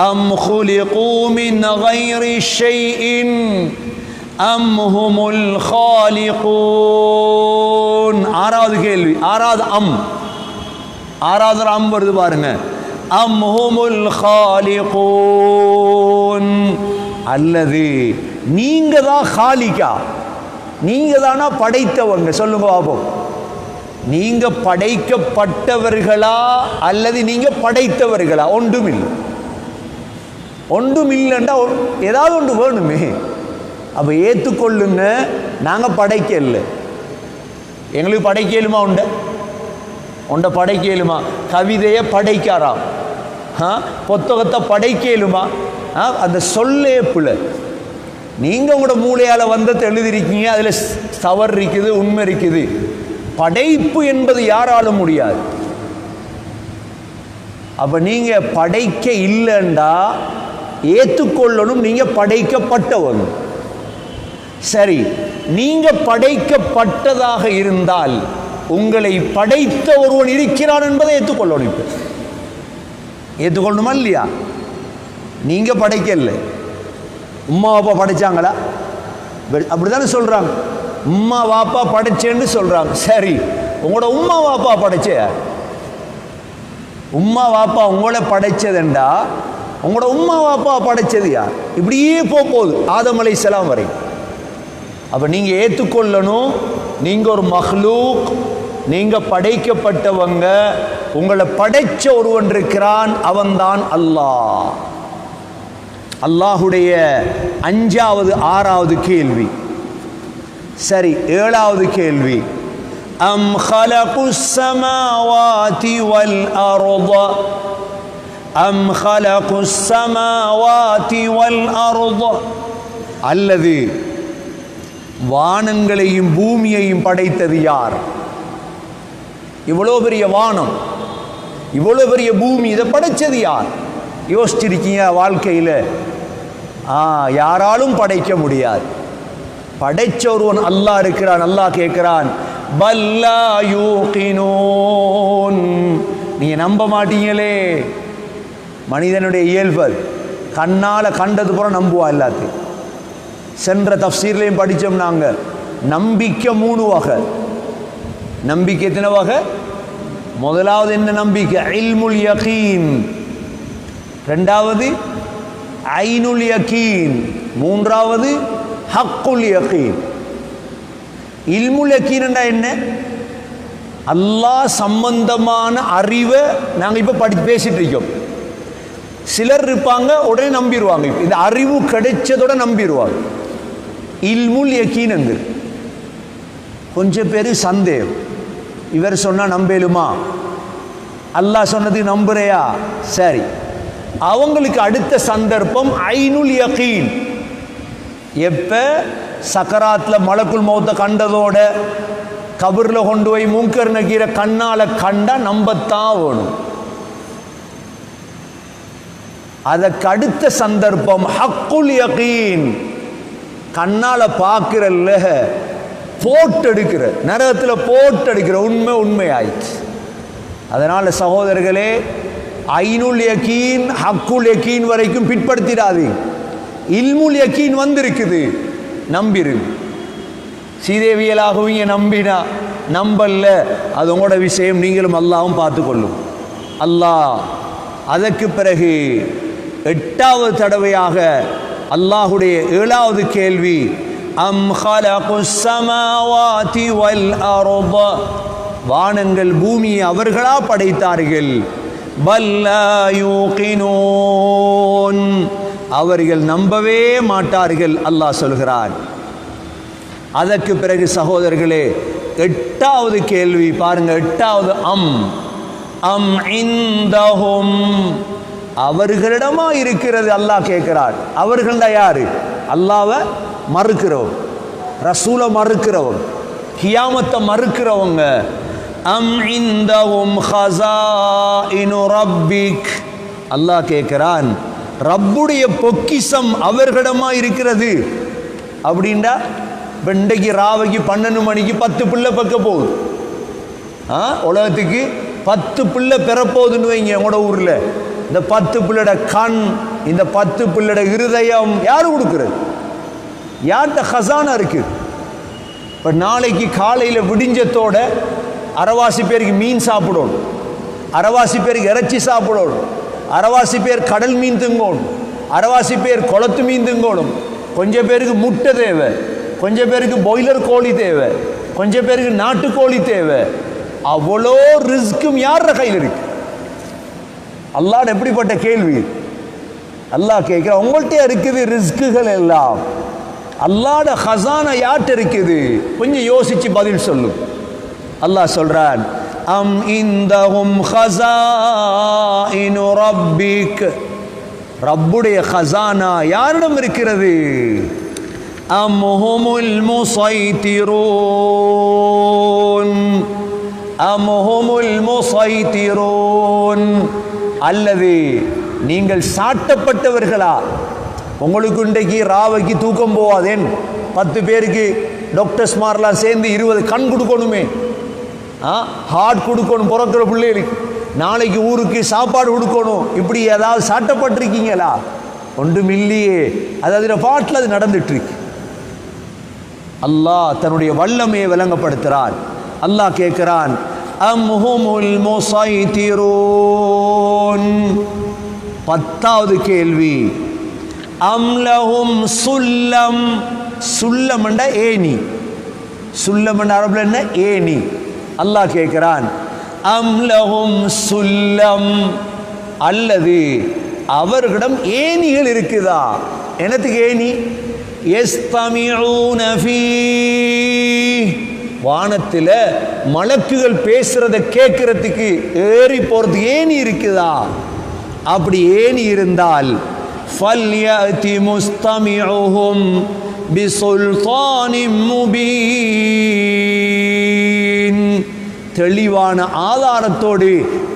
அம் خلقوا من غير شيء أم هم الخالقون ஆறாவது கேள்வி ஆறாவது அம் ஆறாவது அம் வருது பாருங்க அம் ஹுமுல் خالقون அல்லது நீங்க தான் ஹாலிகா நீங்க தானா படைத்தவங்க சொல்லுங்க பாப்போம் நீங்க படைக்கப்பட்டவர்களா அல்லது நீங்க படைத்தவர்களா ஒன்றுமில்லை ஒன்றும் இல்லைண்டா ஏதாவது ஒன்று வேணுமே. அப்போ ஏற்றுக்கொள்ளுங்க நாங்கள் படைக்கல எங்களுக்கு படைக்கலுமா உண்ட? உண்ட படைக்கலுமா? கவிதையை படைக்காராம். ஆ? புத்தகத்தை படைக்கலுமா? ஆ? அந்த சொல்லே பிள்ளை நீங்கள் உங்களோட மூளையால் வந்ததை எழுதிருக்கீங்க அதில் தவறு இருக்குது உண்மை இருக்குது படைப்பு என்பது யாராலும் முடியாது. அப்போ நீங்கள் படைக்க இல்லைண்டா ஏற்றுக்கொள்ளணும் நீங்கள் படைக்கப்பட்டவங்க சரி நீங்க படைக்கப்பட்டதாக இருந்தால் உங்களை படைத்த ஒருவன் இருக்கிறான் என்பதை ஏற்றுக்கொள்ளணும் இப்ப. ஏற்றுக்கொள்ளணுமா இல்லையா? நீங்க படைக்கல. உம்மா அப்பா படைச்சாங்களா? அப்படி அப்படிதானே சொல்றாங்க. உம்மா வாப்பா படைச்சேன்னு சொல்றாங்க. சரி உங்களோட உம்மா வாப்பா படைச்ச. உம்மா வாப்பா உங்களை படைச்சதுண்டா? உங்களோட உம்மா வாப்பா படைச்சது யார் இப்படியே போக போகுது ஆதம் அலைஹிஸ்ஸலாம் வரை அப்போ நீங்கள் ஏற்றுக்கொள்ளணும் நீங்கள் ஒரு மஹ்லூக் நீங்கள் படைக்கப்பட்டவங்க உங்களை படைச்ச ஒருவன் இருக்கிறான் அவன்தான் அல்லாஹ் அல்லாஹுடைய அஞ்சாவது ஆறாவது கேள்வி சரி ஏழாவது கேள்வி அம் خلقوا السماوات والأرض أم خلقوا السماوات والأرض அல்லது வானங்களையும் பூமியையும் படைத்தது யார் இவ்வளோ பெரிய வானம் இவ்வளோ பெரிய பூமி இதை படைச்சது யார் யோசிச்சிருக்கீங்க வாழ்க்கையில் ஆ யாராலும் படைக்க முடியாது படைச்ச ஒருவன் அல்லாஹ் இருக்கிறான் அல்லாஹ் கேட்கிறான் பல்லா யூகினூன் நீங்க நம்ப மாட்டீங்களே மனிதனுடைய இயல்பு. அது. கண்ணால கண்டது பூரா நம்புவா எல்லாத்தையும். சென்ற தஃசீர்லையும் படித்தோம் நாங்கள் நம்பிக்கை மூணு வகை நம்பிக்கை எத்தனை வகை முதலாவது என்ன நம்பிக்கை? இல்முல் யகீன். ரெண்டாவது ஐனுல் யகீன். மூன்றாவது ஹக்குல் யகீன். இல்முல் யகீன்டா என்ன? அல்லாஹ் சம்பந்தமான அறிவை நாங்கள் இப்போ படி பேசிட்டு இருக்கோம். சிலர் இருப்பாங்க உடனே நம்பிடுவாங்க இந்த அறிவு கிடைச்சதோட நம்பிடுவாங்க இல்முல் யக்கீனுங்கு கொஞ்சம் பேர் சந்தேகம். இவர் சொன்னால் நம்பேலுமா? அல்லாஹ் சொன்னது நம்புறையா? சரி. அவங்களுக்கு அடுத்த சந்தர்ப்பம் ஐநுல் யகீன். எப்ப? சக்கராத்தில் மலக்குள் மௌத்த கண்டதோட. கபரில் கொண்டு போய் மூங்கர் நக்கீரை கண்ணால் கண்டா நம்பத்தான் வேணும். அதற்கு அடுத்த சந்தர்ப்பம் ஹக்குல் யகீன். கண்ணால பார்க்கிறல்ல போட்டு எடுக்கிற நரகத்தில் போட்டு எடுக்கிற உண்மை உண்மை ஆயிடுச்சு அதனால சகோதரர்களே ஐனுல் யக்கீன் ஹக்குல் யக்கீன் வரைக்கும் பிற்படுத்திடாதீங்க. இல்முல் யக்கீன் வந்திருக்குது நம்பிரு. சீதேவியலாகவீங்க நம்பினா நம்பல்ல. அது உங்களோட விஷயம் நீங்களும் அல்லாவும் பார்த்துக்கொள்ளும். அல்லாஹ் அதற்கு பிறகு எட்டாவது தடவையாக அல்லாஹுடைய ஏழாவது கேள்வி அம் சமாவாதி வல் அரோப? வானங்கள் பூமியை அவர்களா படைத்தார்கள்? பல்லாயூகினோன் அவர்கள் நம்பவே மாட்டார்கள் அல்லாஹ் சொல்கிறான். அதற்கு பிறகு சகோதரர்களே எட்டாவது கேள்வி பாருங்க எட்டாவது அம்? அம் இந்தஹும். அவர்களிடமா இருக்கிறது அல்லாஹ் கேட்கிறார் அவர்கள்டா யாரு? அல்லாவை மறுக்கிறவங்க. ரசூலை மறுக்கிறவங்க. கியாமத்தை மறுக்கிறவங்க. அம் இந்தஹும் ஹஸாயினு ரப்பிக். அல்லாஹ் கேட்கிறான் ரப்புடைய பொக்கிஷம் அவர்களிடமா இருக்கிறது? அப்படின்டா வெண்டைக்கு ராவைக்கு பன்னெண்டு மணிக்கு பத்து பிள்ளை பக்க போகுது. ஆ உலகத்துக்கு பத்து பிள்ளை பெறப்போகுதுன்னு வைங்க உங்களோட ஊரில். இந்த பத்து பிள்ளைட கண் இந்த பத்து பிள்ளைட இருதயம் யார் கொடுக்குறது யார்கிட்ட ஹசானா இருக்கு? இப்போ நாளைக்கு காலையில் விடிஞ்சத்தோட அறவாசி பேருக்கு மீன் சாப்பிடணும். அறவாசி பேருக்கு இறைச்சி சாப்பிடணும். அறவாசி பேர் கடல் மீன் திங்கணும். அறவாசி பேர் குளத்து மீன் திங்கணும். கொஞ்சம் பேருக்கு முட்டை தேவை. கொஞ்சம் பேருக்கு பாய்லர் கோழி தேவை. கொஞ்சம் பேருக்கு நாட்டுக்கோழி தேவை. அவ்வளோ ரிஸ்க்கும் யார கையில் இருக்கு? அல்லாட எப்படிப்பட்ட கேள்வி? அல்லாஹ் கேட்குற உங்கள்கிட்ட இருக்குது ரிஸ்க்குகள் எல்லாம். அல்லாட ஹசானா யார்கிட்ட இருக்குது? கொஞ்சம் யோசிச்சு பதில் சொல்லு. அல்லாஹ் சொல்றான் அம் இந்தகும் ஹசாயினு ரப்பிக். ரப்புடைய ஹசானா யாரிடம் இருக்கிறது? அம் ஹுமுல் முசைத்திரோன். அம் ஹுமுல் முசைத்திரோன். அல்லது நீங்கள் சாட்டப்பட்டவர்களா? உங்களுக்கு இன்றைக்கு ராவைக்கு தூக்கம் போவாதேன் பத்து பேருக்கு டாக்டர்ஸ் மாரெலாம் சேர்ந்து இருபது கண் கொடுக்கணுமே. ஆ? ஹார்ட் கொடுக்கணும் பிறக்கிற பிள்ளைகளுக்கு. நாளைக்கு ஊருக்கு சாப்பாடு கொடுக்கணும். இப்படி ஏதாவது சாட்டப்பட்டிருக்கீங்களா? ஒன்றும் இல்லையே அது அதில் பாட்டில் அது நடந்துட்டுருக்கு. அல்லாஹ் தன்னுடைய வல்லமையை விளங்கப்படுத்துகிறான் அல்லாஹ் கேட்கிறான் மோசாய் தீரோ பத்தாவது கேள்வி. அம்லஹும் சுல்லம். சுல்லம்ண்ட ஏனி சுல்லம்ண்ட அரபுல என்ன? ஏனி அல்லாஹ் கேட்கிறான் அம்லஹும் சுல்லம். அல்லது அவர்களிடம் ஏணிகள் இருக்குதா? எனத்துக்கு ஏணி? வானத்தில் மலக்குகள் பேசுறதை கேட்கறதுக்கு ஏறி போகிறது ஏணி இருக்குதா? அப்படி ஏணி இருந்தால் فَلْيَأْتِ مُسْتَمِعُهُمْ بِسُلْطَانٍ مُبِينٍ தெளிவான ஆதாரத்தோடு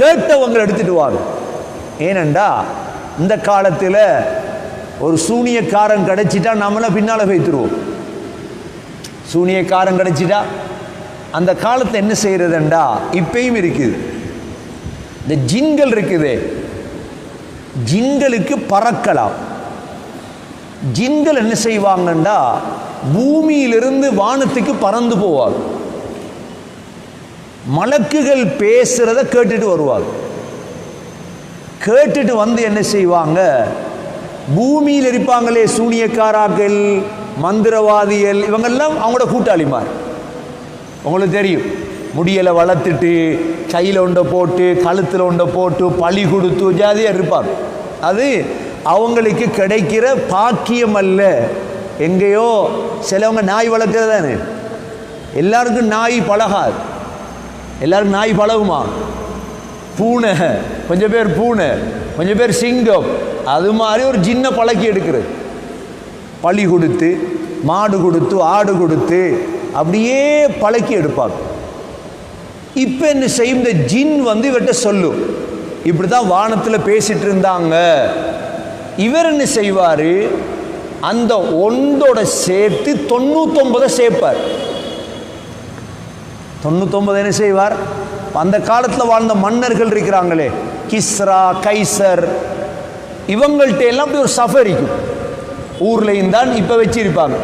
கேட்டவங்க எடுத்துட்டு வாங்க ஏனண்டா இந்த காலத்தில் ஒரு சூனியக்காரன் கிடைச்சிட்டா நம்மள பின்னால வைத்துருவோம் சூனியக்காரன் கிடைச்சிட்டா அந்த காலத்தை என்ன செய்யறதுண்டா இப்பயும் இருக்குது இந்த ஜின்கள் இருக்குது ஜின்களுக்கு பறக்கலாம். ஜின்கள் என்ன செய்வாங்கண்டா? பூமியிலிருந்து வானத்துக்கு பறந்து போவாங்க. மலக்குகள் பேசுறத கேட்டுட்டு வருவாங்க. கேட்டுட்டு வந்து என்ன செய்வாங்க? பூமியில் இருப்பாங்களே சூனியக்காராக்கள் மந்திரவாதிகள் இவங்கெல்லாம் அவங்களோட கூட்டாளிமார். உங்களுக்கு தெரியும். முடியலை வளர்த்துட்டு கையில் ஒன்றை போட்டு கழுத்தில் ஒன்றை போட்டு பழி கொடுத்து ஜாதியாக இருப்பாங்க. அது அவங்களுக்கு கிடைக்கிற பாக்கியம் அல்ல. எங்கேயோ சிலவங்க நாய் வளர்க்குறது தானே? எல்லாருக்கும் நாய் பழகாது. எல்லாருக்கும் நாய் பழகுமா? பூனை கொஞ்சம் பேர் பூனை கொஞ்சம் பேர் சிங்கம் அது மாதிரி ஒரு சின்ன பழக்கி எடுக்கிறது. பழி கொடுத்து மாடு கொடுத்து ஆடு கொடுத்து அப்படியே பழக்கி எடுப்பாங்க. இப்போ என்ன செய்யும்? இந்த ஜின் வந்து இவர்கிட்ட சொல்லும் இப்படி தான் வானத்தில் பேசிட்டு இருந்தாங்க. இவர் என்ன செய்வார்? அந்த ஒன்றோட சேர்த்து தொண்ணூத்தொன்பதை சேர்ப்பார். தொண்ணூத்தொன்பது என்ன செய்வார்? அந்த காலத்தில் வாழ்ந்த மன்னர்கள் இருக்கிறாங்களே. கிஸ்ரா கைசர் இவங்கள்ட்ட எல்லாம் அப்படி ஒரு சஃபரிக்கும் இருக்கும் ஊர்லையும் தான் இப்போ வச்சிருப்பாங்க.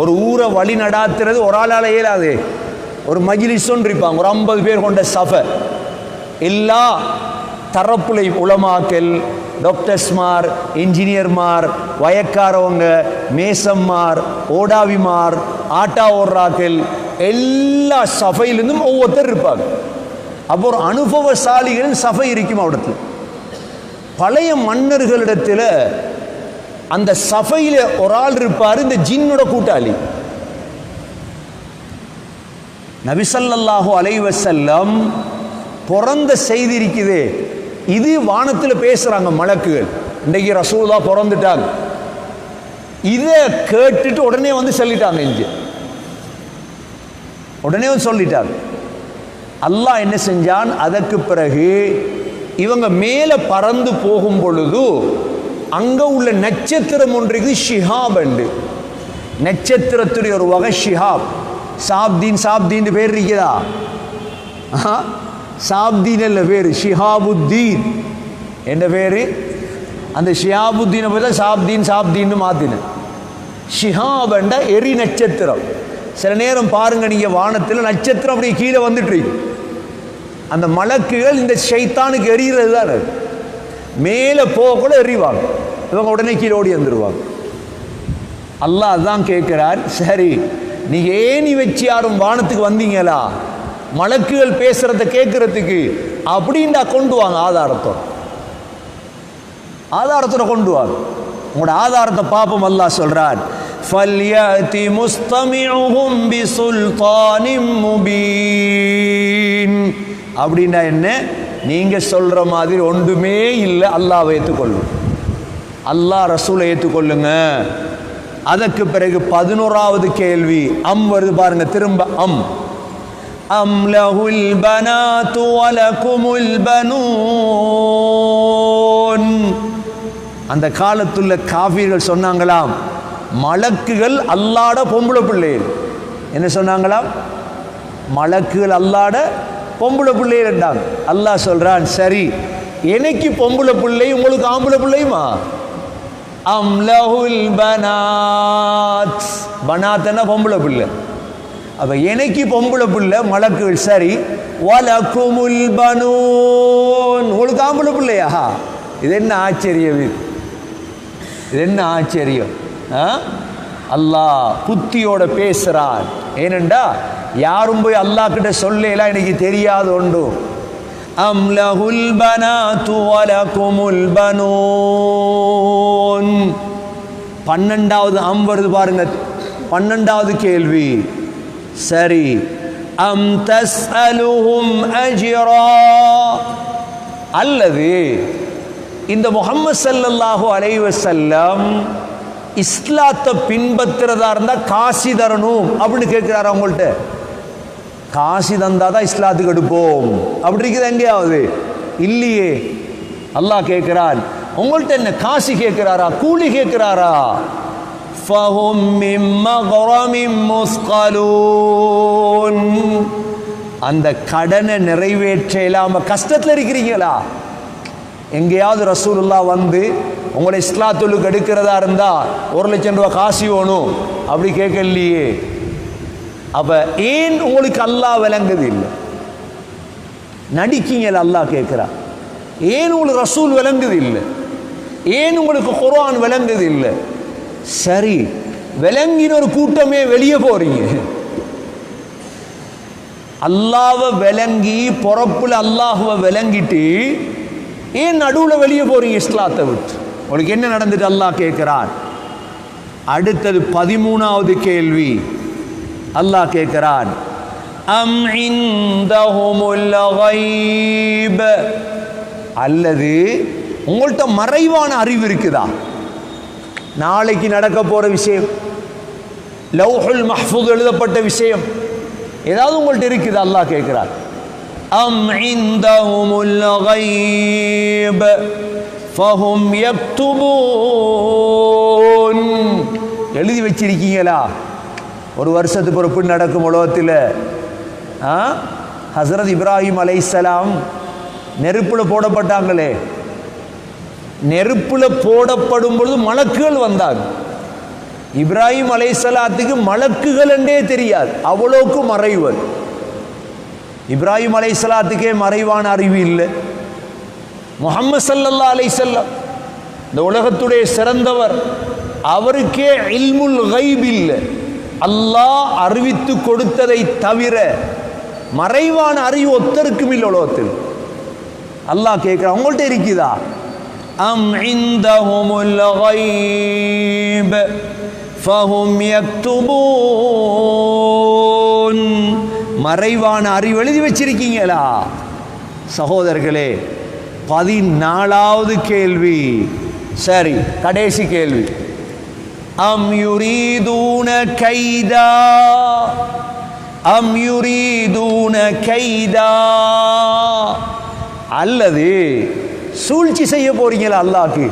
ஒரு ஊரை வழி நடாத்துறது ஒரு ஆளால் இயலாது. ஒரு மஜிலிஸுன்னு இருப்பாங்க ஒரு ஐம்பது பேர் கொண்ட சஃபை எல்லா தரப்புலை உளமாக்கல் டாக்டர்ஸ்மார் இன்ஜினியர்மார் வயக்காரவங்க மேசம்மார் ஓடாவிமார் ஆட்டா ஓடுறாக்கள் எல்லா சபையிலிருந்தும் ஒவ்வொருத்தர் இருப்பாங்க. அப்போ ஒரு அனுபவசாலிகளின் சபை இருக்கும் அவடத்தில் பழைய மன்னர்களிடத்தில் அந்த சபையில் ஒரு ஆள் இருப்பார் இந்த ஜின்னோட கூட்டாளி. நபிசல்லாஹு அலைவசல்லம் பிறந்த செய்தி இருக்குது. இது வானத்தில் பேசுறாங்க மலக்குகள். இன்றைக்கு ரசூலா பிறந்துட்டாங்க. இதை கேட்டுட்டு உடனே வந்து சொல்லிட்டாங்க இங்கே. உடனே வந்து சொல்லிட்டாங்க. அல்லாஹ் என்ன செஞ்சான்? அதற்கு பிறகு இவங்க மேலே பறந்து போகும் பொழுது அங்கே உள்ள நட்சத்திரம் ஒன்றுக்கு ஷிஹாப் அண்டு நட்சத்திரத்துடைய ஒரு வகை ஷிஹாப். சாப்தீன் சாப்தீன் பேர் இருக்குதா? சாப்தீன் அல்ல பேர் ஷிஹாபுத்தீன். என்ன பேர்? அந்த ஷியாபுத்தீனை போய் தான் சாப்தீன் சாப்தீன்னு மாற்றினேன் ஷிஹாபண்ட எரி நட்சத்திரம். சில நேரம் பாருங்க நீங்கள் வானத்தில் நட்சத்திரம் அப்படியே கீழே வந்துட்டு அந்த மலக்குகள் இந்த ஷைத்தானுக்கு எரிகிறது தான். மேலே போக கூட எறிவாங்க இவங்க உடனே கீழே ஓடி வந்துடுவாங்க அல்லாஹ் அதான் கேட்குறார் சரி நீங்க ஏணி வச்சு யாரும் வானத்துக்கு வந்தீங்களா மலக்குகள் பேசுறத கேட்கறதுக்கு அப்படின்டா கொண்டு வாங்க ஆதாரத்தோட ஆதாரத்தோட கொண்டு வாங்க உங்களோட ஆதாரத்தை பாப்போம் அல்லாஹ் சொல்றார் فَلْيَأْتِ مُسْتَمِعُهُمْ بِسُلْطَانٍ مُبِينٍ அப்படின்னா என்ன நீங்க சொல்ற மாதிரி ஒன்றுமே இல்லை அல்லாஹ் ஏற்றுக்கொள்ளும் அல்லாஹ் ரசூலை ஏற்றுக்கொள்ளுங்க அதற்கு பிறகு பதினோராவது கேள்வி. அம் வருது பாருங்க திரும்ப அம். அம் லஹுல் பனாத்து வலகுமுல் பனூன். அந்த காலத்துள்ள காஃபிர்கள் சொன்னாங்களாம் மலக்குகள் அல்லாட பொம்பளை பிள்ளைகள் என்ன சொன்னாங்களாம்? மலக்குகள் அல்லாட பொம்பளை பிள்ளைகள் என்றாங்க. அல்லாஹ் சொல்றான் சரி எனக்கு பொம்பளை பிள்ளை உங்களுக்கு ஆம்பளை பிள்ளையுமா? அம்லஹுல் பனாத். பனாத்னா பொம்பளை பிள்ளை. அப்ப எனக்கு பொம்பளை பிள்ளை மலக்கு சரி. வலக்குமுல் பனூன். உங்களுக்கு ஆம்பளை பிள்ளையா? இது என்ன ஆச்சரியம் இது? இது என்ன ஆச்சரியம்? ஆ? அல்லாஹ் புத்தியோட பேசுறான். ஏனெண்டா யாரும் போய் அல்லாஹ் கிட்ட சொல்லலாம் எனக்கு தெரியாது ஒன்றும். أم له البنات ولكم البنون. பன்னெண்டாவது அம் வருது பாருங்க. பன்னெண்டாவது கேள்வி. சரி. அம் தஸ்அலுஹும் அஜிரா அல்லது இந்த முகம்மது சல்லல்லாஹு அலைவசல்லம் இஸ்லாத்தை பின்பற்றுறதா இருந்தா காசி தரணும் அப்படின்னு கேட்கிறாரு அவங்கள்ட்ட காசி தந்தால் தான் இஸ்லாத்துக்கு எடுப்போம். அப்படி இருக்குது எங்கேயாவது? இல்லையே. அல்லாஹ் கேட்கிறான் உங்கள்கிட்ட என்ன காசி கேட்கிறாரா? கூலி கேட்கிறாரா? அந்த கடனை நிறைவேற்ற இல்லாம கஷ்டத்தில் இருக்கிறீங்களா? எங்கேயாவது ரசூலுல்லா வந்து உங்களை இஸ்லாத்துள்ளுக்கு எடுக்கிறதா இருந்தா ஒரு லட்சம் ரூபா காசி வேணும். அப்படி கேட்கலையே அப்ப ஏன் உங்களுக்கு அல்லாஹ் விளங்குது இல்லை நடிக்கீங்க அல்லாஹ் கேட்கிறா. ஏன் உங்களுக்கு ரசூல் விளங்குது இல்லை ஏன் உங்களுக்கு குரான் விளங்குது இல்லை சரி விளங்கின ஒரு கூட்டமே வெளியே போறீங்க. அல்லாவை விளங்கி பொறப்புல அல்லாஹுவை விளங்கிட்டு ஏன் நடுவில் வெளியே போறீங்க இஸ்லாத்தை விட்டு? உங்களுக்கு என்ன நடந்துட்டு அல்லாஹ் கேட்கிறார்? அடுத்தது பதிமூணாவது கேள்வி. அல்லாஹ் கேட்கிறான் அம் இந்தஹுமுல் கைப் அல்லது உங்கள்கிட்ட மறைவான அறிவு இருக்குதா? நாளைக்கு நடக்க போற விஷயம் லவ்ஹுல் மஹ்ஃபூத் எழுதப்பட்ட விஷயம் ஏதாவது உங்கள்கிட்ட இருக்குது? அல்லாஹ் கேட்கிறார் அம் இந்தஹுமுல் கைப் ஃபஹும் யக்துபூன். எழுதி வச்சிருக்கீங்களா? ஒரு வருஷத்துக்கு ஒரு பின் நடக்கும் உலகத்தில் ஆ? ஹசரத் இப்ராஹிம் அலைசலாம் நெருப்புல போடப்பட்டாங்களே. நெருப்புல போடப்படும் பொழுது மலக்குகள் வந்தாங்க. இப்ராஹிம் அலைசலாத்துக்கு மலக்குகள் என்றே தெரியாது. அவ்வளோக்கு மறைவர் இப்ராஹிம் அலைசலாத்துக்கே மறைவான அறிவு இல்லை. முகமது சல்லல்லா அலைஹிஸ்ஸலாம் இந்த உலகத்துடைய சிறந்தவர் அவருக்கே இல்முல் கைப் இல்லை. அல்லாஹ் அறிவித்து கொடுத்ததை தவிர மறைவான அறிவு ஒத்தருக்கும் இல்லை உலகத்தில். அல்லாஹ் கேட்குற அவங்கள்ட்ட இருக்குதா? அம் இந்த மறைவான அறிவு எழுதி வச்சிருக்கீங்களா? சகோதரர்களே பதினாலாவது கேள்வி. சரி கடைசி கேள்வி. அம் யுரீதூன கைதா அம் யுரீதூன கைதா அல்லது சூழ்ச்சி செய்ய போறீங்களா அல்லாக்கு